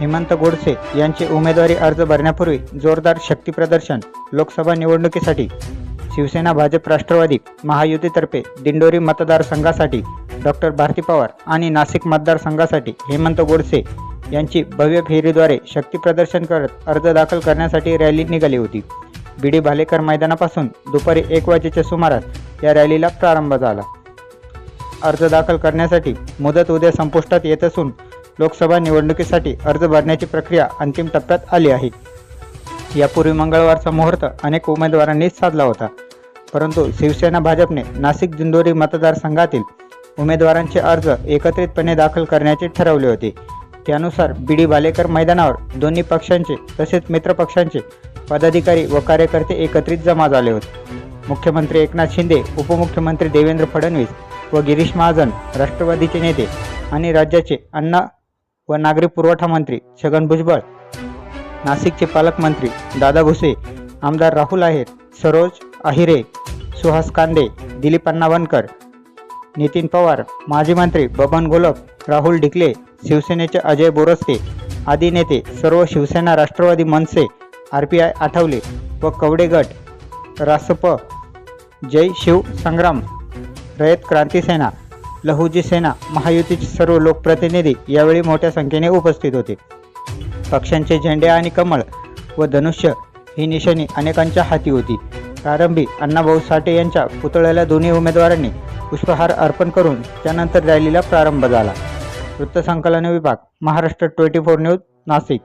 हेमंत गोडसे यांचे उमेदवारी अर्ज भरण्यापूर्वी जोरदार शक्तीप्रदर्शन लोकसभा निवडणुकीसाठी. शिवसेना भाजप राष्ट्रवादी महायुतीतर्फे दिंडोरी मतदारसंघासाठी डॉक्टर भारती पवार आणि नाशिक मतदारसंघासाठी हेमंत गोडसे यांची भव्य फेरीद्वारे शक्तीप्रदर्शन करत अर्ज दाखल करण्यासाठी रॅली निघाली होती. बीडी भालेकर मैदानापासून दुपारी एक वाजेच्या सुमारास या रॅलीला प्रारंभ झाला. अर्ज दाखल करण्यासाठी मुदत उद्या संपुष्टात येत असून लोकसभा निवडणुकीसाठी अर्ज भरण्याची प्रक्रिया अंतिम टप्प्यात आली आहे. यापूर्वी मंगळवारचा मुहूर्त अनेक उमेदवारांनीच साधला होता. परंतु शिवसेना भाजपने नाशिक दिंडोरी मतदारसंघातील उमेदवारांचे अर्ज एकत्रितपणे दाखल करण्याचे ठरवले होते. त्यानुसार बी डी भालेकर मैदानावर दोन्ही पक्षांचे तसेच मित्रपक्षांचे पदाधिकारी व कार्यकर्ते एकत्रित जमा झाले होते. मुख्यमंत्री एकनाथ शिंदे उपमुख्यमंत्री देवेंद्र फडणवीस व गिरीश महाजन राष्ट्रवादीचे नेते आणि राज्याचे अन्न व नागरी पुरवठा मंत्री छगन भुजबळ नाशिकचे पालकमंत्री दादा भुसे आमदार राहुल आहेर सरोज अहिरे सुहास कांदे दिलीप अण्णावनकर नितीन पवार माजी मंत्री बबन गोलप राहुल ढिकले शिवसेनेचे अजय बोरस्ते आदी नेते सर्व Shivsena Rashtrawadi Manase R P I Athawale व कवडे गट रासप जय शिव संग्राम रयत क्रांती सेना लहुजी सेना महायुतीचे सर्व लोकप्रतिनिधी यावेळी मोठ्या संख्येने उपस्थित होते. पक्षांचे झेंडे आणि कमळ व धनुष्य ही निशाणी अनेकांच्या हाती होती. प्रारंभी अण्णाभाऊ साठे यांच्या पुतळ्याला दोन्ही उमेदवारांनी पुष्पहार अर्पण करून त्यानंतर रॅलीला प्रारंभ झाला. वृत्तसंकलन विभाग Maharashtra twenty four news Nashik.